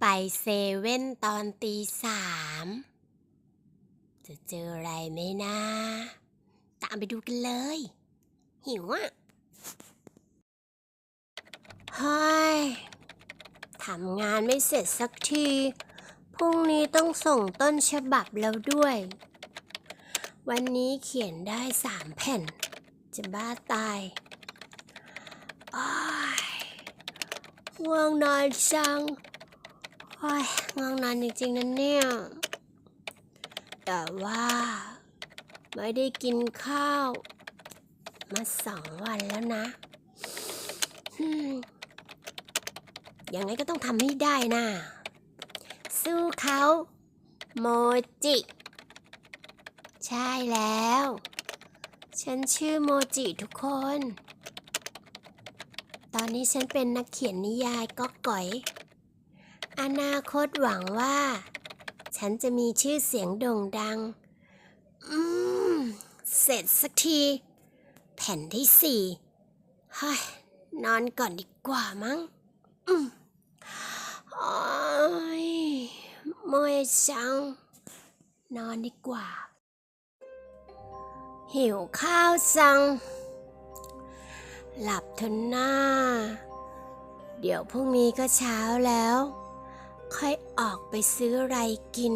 ไปเซเว่นตอนตีสาม จะเจออะไรไหมนะ ตามไปดูกันเลย หิวอะเฮ้ยทำงานไม่เสร็จสักที พรุ่งนี้ต้องส่งต้นฉบับแล้วด้วย วันนี้เขียนได้สามแผ่น จะบ้าตายอ้ายง่วงนอนจัง โอ้ยง่วงนอนจริงๆนะเนี่ย แต่ว่า ไม่ได้กินข้าว มาสองวันแล้วนะยังไงก็ต้องทำให้ได้นะ สู้เขาโมจิ ใช่แล้ว ฉันชื่อโมจิทุกคน ตอนนี้ฉันเป็นนักเขียนนิยายก็ก่อย อนาคตหวังว่า ฉันจะมีชื่อเสียงโด่งดัง อืม เสร็จสักที แผ่นที่สี่เฮ้ยนอนก่อนดีกว่ามั้ง อืมโอ้ยเมื่อยจัง นอนดีกว่า หิวข้าวจัง หลับเถอะหน้า เดี๋ยวพรุ่งนี้ก็เช้าแล้ว ค่อยออกไปซื้ออะไรกิน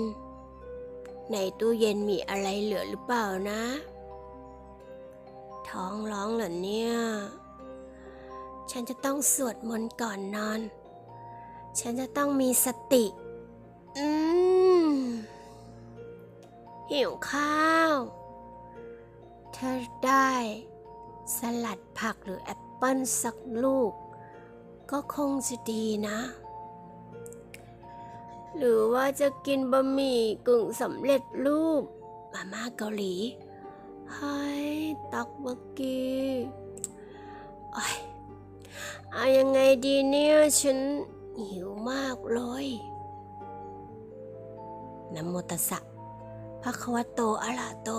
ในตู้เย็นมีอะไรเหลือหรือเปล่านะ ท้องร้องเหรอเนี่ย ฉันจะต้องสวดมนต์ก่อนนอน ฉันจะต้องมีสติ อืม หิวข้าวถ้าได้สลัดผักหรือแอปเปิ้ลสักลูก ก็คงจะดีนะ หรือว่าจะกินบะหมี่กึ่งสำเร็จรูป มาม่าเกาหลีให้ตักเมื่อกี้โอ้ยเอายังไงดีเนี่ยฉันหิวมากเลยนะโมตสสะภะคะวะโตอะระโต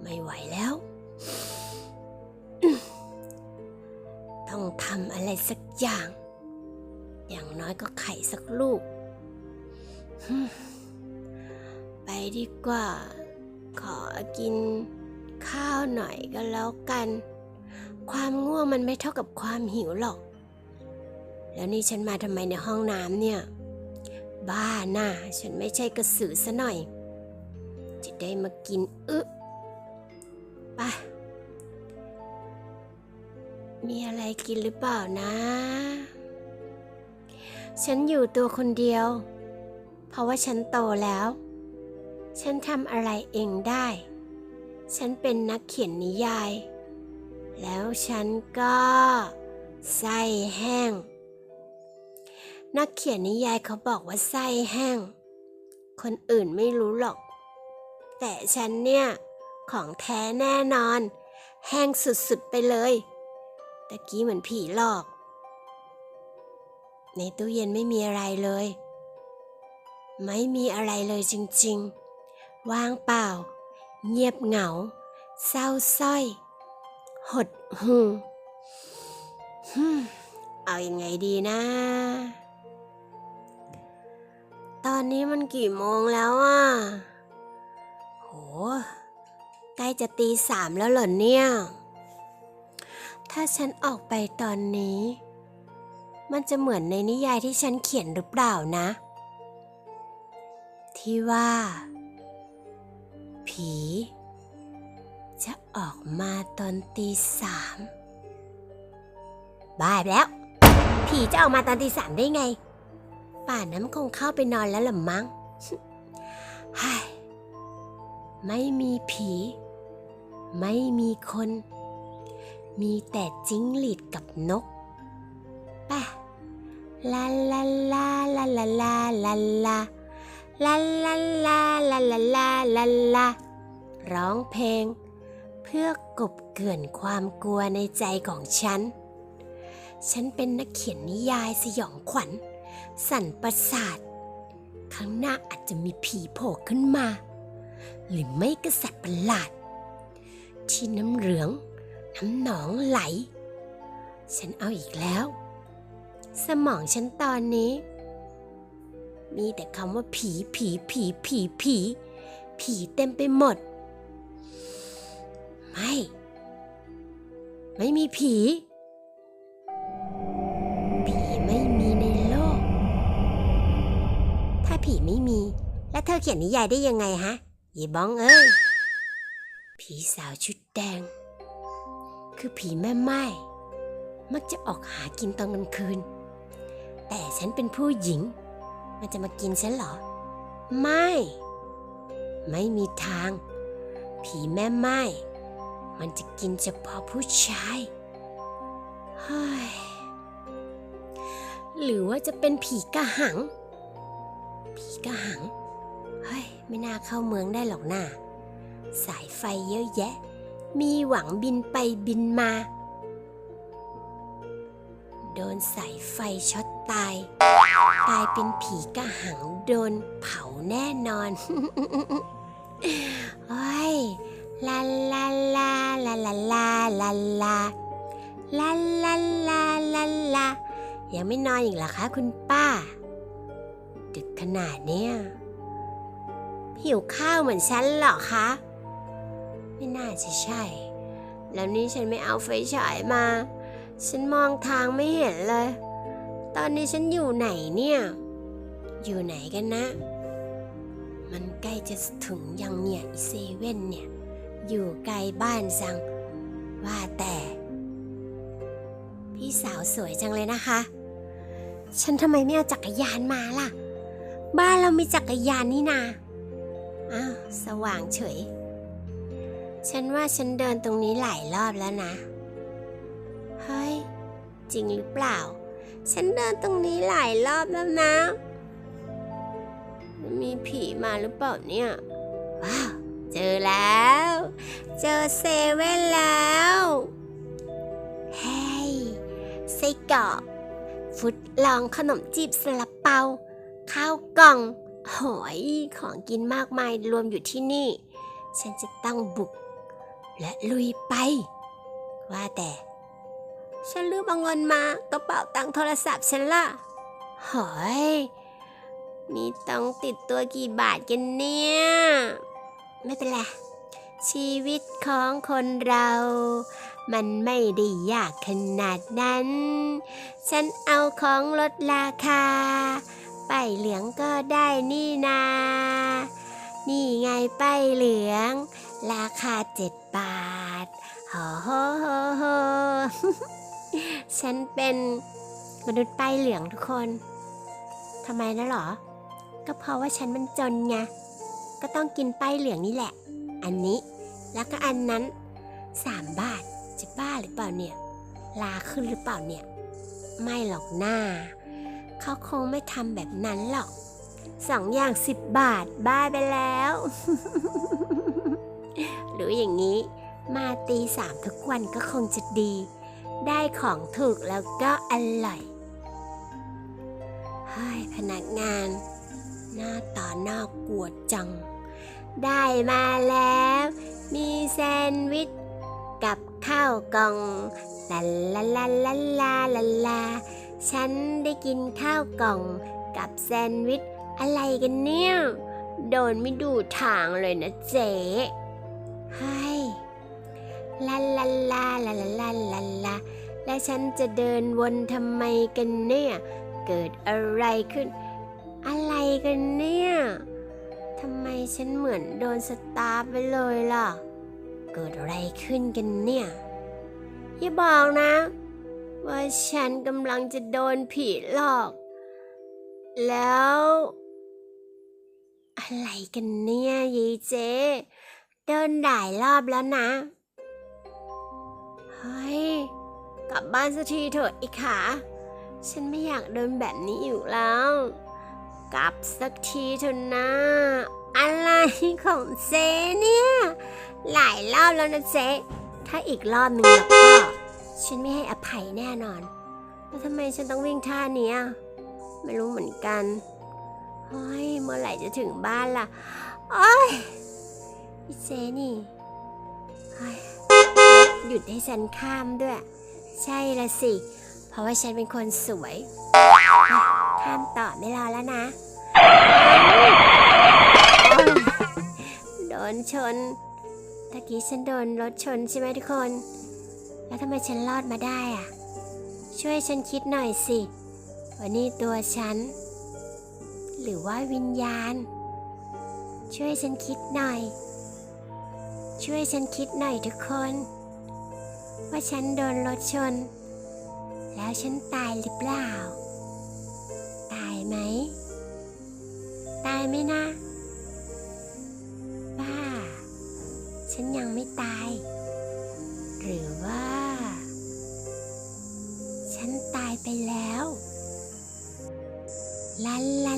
ไม่ไหวแล้ว ต้องทำอะไรสักอย่าง อย่างน้อยก็ไข่สักลูก ไปดีกว่า ขอกินข้าวหน่อยก็แล้วกัน ความง่วงมันไม่เท่ากับความหิวหรอก แล้วนี่ฉันมาทำไมในห้องน้ำเนี่ย บ้าหน่ะฉันไม่ใช่กระสือซะหน่อย จะได้มากินอึไปมีอะไรกินหรือเปล่านะ ฉันอยู่ตัวคนเดียว เพราะว่าฉันโตแล้ว ฉันทำอะไรเองได้ ฉันเป็นนักเขียนนิยาย แล้วฉันก็ไส้แห้ง นักเขียนนิยายเขาบอกว่าไส้แห้ง คนอื่นไม่รู้หรอก แต่ฉันเนี่ยของแท้แน่นอน แห้งสุดๆไปเลยตะกี้เหมือนผีหลอก ในตู้เย็นไม่มีอะไรเลย ไม่มีอะไรเลยจริงๆ ว่างเปล่า เงียบเหงา เศร้าสร้อย หดหูฮึมเอาอยัางไงดีนะ ตอนนี้มันกี่โมงแล้วอะ โห ใกล้จะตีสามแล้วเหรอเนี่ย ถ้าฉันออกไปตอนนี้ มันจะเหมือนในนิยายที่ฉันเขียนหรือเปล่านะ ที่ว่า ผี จะออกมาตอนตีสามบ้าแล้ว ผีจะออกมาตอนตีสามได้ไง ป่านนั้นคงเข้าไปนอนแล้วล่ะมั้งไฮไม่มีผี ไม่มีคน มีแต่จิ้งหรีดกับนกป่ะลาลาลาลาลาลาลาลา ลาลาลาลาลาลาลาลาร้องเพลง เพื่อกบเกลื่อนความกลัวในใจของฉัน ฉันเป็นนักเขียนนิยายสยองขวัญ สั่นประสาทข้างหน้าอาจจะมีผีโผล่ขึ้นมา หรือไม่กษัตริย์ประหลาด ที่น้ำเหลือง น้ำหนองไหล ฉันเอาอีกแล้ว สมองฉันตอนนี้ มีแต่คำว่าผีผีผีผีผี ผีเต็มไปหมด ไม่ ไม่มีผี ผีไม่มีในโลก ถ้าผีไม่มี แล้วเธอเขียนนิยายได้ยังไงฮะยีบ้องเอ้ย ผีสาวชุดแดง คือผีแม่ไม้มักจะออกหากินตอนกลางคืน แต่ฉันเป็นผู้หญิง มันจะมากินฉันเหรอ ไม่ ไม่มีทาง ผีแม่ไม้มันจะกินเฉพาะผู้ชายเฮ้ยหรือว่าจะเป็นผีกระหัง ผีกระหัง เฮ้ย ไม่น่าเข้าเมืองได้หรอกนะสายไฟเยอะแยะ มีหวังบินไปบินมา โดนสายไฟช็อตตายกลายเป็นผีกระหังโดนเผาแน่นอนโอ้ยลาลาลาลาลาลาลาลาลาลาลาลาลายังไม่นอนอีกเหรอคะคุณป้า ดึกขนาดเนี้ยหิวข้าวเหมือนฉันเหรอคะ ไม่น่าจะใช่ แล้วนี่ฉันไม่เอาไฟฉายมา ฉันมองทางไม่เห็นเลย ตอนนี้ฉันอยู่ไหนเนี่ย อยู่ไหนกันนะ มันใกล้จะถึงยังเนี่ยอีเซเว่นเนี่ย อยู่ไกลบ้านจัง ว่าแต่ พี่สาวสวยจังเลยนะคะ ฉันทำไมไม่เอาจักรยานมาล่ะ บ้านเรามีจักรยานนี่นาอ้าวสว่างเฉย ฉันว่าฉันเดินตรงนี้หลายรอบแล้วนะ เฮ้ย จริงหรือเปล่า ฉันเดินตรงนี้หลายรอบแล้วนะ มีผีมาหรือเปล่าเนี่ย ว้าว เจอแล้ว เจอเซเว่นแล้ว เฮ้ยไส้กรอกฟุตลองขนมจีบสลับเปา ข้าวกล่อง หอยของกินมากมายรวมอยู่ที่นี่ ฉันจะต้องบุก และลุยไป ว่าแต่ ฉันลืมเอาเงินมากระเป๋าตังค์โทรศัพท์ฉันล่ะหอยมีตังค์ติดตัวกี่บาทกันเนี่ย ไม่เป็นไร ชีวิตของคนเรา มันไม่ได้ยากขนาดนั้น ฉันเอาของลดราคา ป้ายเหลืองก็ได้นี่นา นี่ไงป้ายเหลือง ราคาเจ็ดบาทโฮโฮโฮโฮ ฉันเป็นมนุษย์ป้ายเหลืองทุกคนทำไมนะหรอ ก็เพราะว่าฉันมันจนไง ก็ต้องกินป้ายเหลืองนี่แหละ อันนี้แล้วก็อันนั้นสามบาทจะบ้าหรือเปล่าเนี่ย ลาขึ้นหรือเปล่าเนี่ย ไม่หรอกหน้า เขาคงไม่ทำแบบนั้นหรอกสองอย่างสิบบาทบ้าไปแล้ว หรืออย่างนี้ มาตีสามทุกวันก็คงจะดี ได้ของถูกแล้วก็อร่อยเฮ้ยพนักงาน หน้าตาน่ากลัวจัง ได้มาแล้ว มีแซนด์วิชกับข้าวกล่องลาลาลาลาลาลาลาฉันได้กินข้าวกล่องกับแซนด์วิชอะไรกันเนี่ย โดนไม่ดูทางเลยนะเจ๊เฮ้ย ลาลาลาลาลาลาลาลาและฉันจะเดินวนทำไมกันเนี่ย เกิดอะไรขึ้น อะไรกันเนี่ยทำไมฉันเหมือนโดนสตาร์ไปเลยล่ะ เกิดอะไรขึ้นกันเนี่ยอย่าบอกนะ ว่าฉันกำลังจะโดนผีหลอก แล้ว อะไรกันเนี่ยยายเจ๊โดนด่ายรอบแล้วนะ ฮ้ย กลับบ้านสักทีเถอะไอ้ขา ฉันไม่อยากเดินแบบนี้อยู่แล้ว กลับสักทีเถอะนะ อะไรของเจ๊เนี่ย หลายรอบแล้วนะเจ๊ถ้าอีกรอบหนึ่งแล้วก็ฉันไม่ให้อภัยแน่นอน แล้วทำไมฉันต้องวิ่งท่าเนี้ยไม่รู้เหมือนกันเฮ้ยเมื่อไหร่จะถึงบ้านล่ะ โอ้ยพี่เจนี่เฮ้ย หยุดให้ฉันข้ามด้วย ใช่ละสิ เพราะว่าฉันเป็นคนสวย ข้ามต่อไม่รอแล้วนะ โดนชนตะกี้ฉันโดนรถชนใช่ไหมทุกคน แล้วทำไมฉันรอดมาได้อะ ช่วยฉันคิดหน่อยสิวันนี้ตัวฉัน หรือว่าวิญญาณ ช่วยฉันคิดหน่อย ช่วยฉันคิดหน่อยทุกคน ว่าฉันโดนรถชน แล้วฉันตายหรือเปล่า ตายไหม ตายไหมนะบ้า ฉันยังไม่ตาย หรือว่า ฉันตายไปแล้วลาลลา